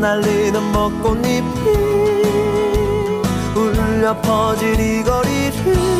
날리는 벚꽃잎이 울려 퍼질 이 거리를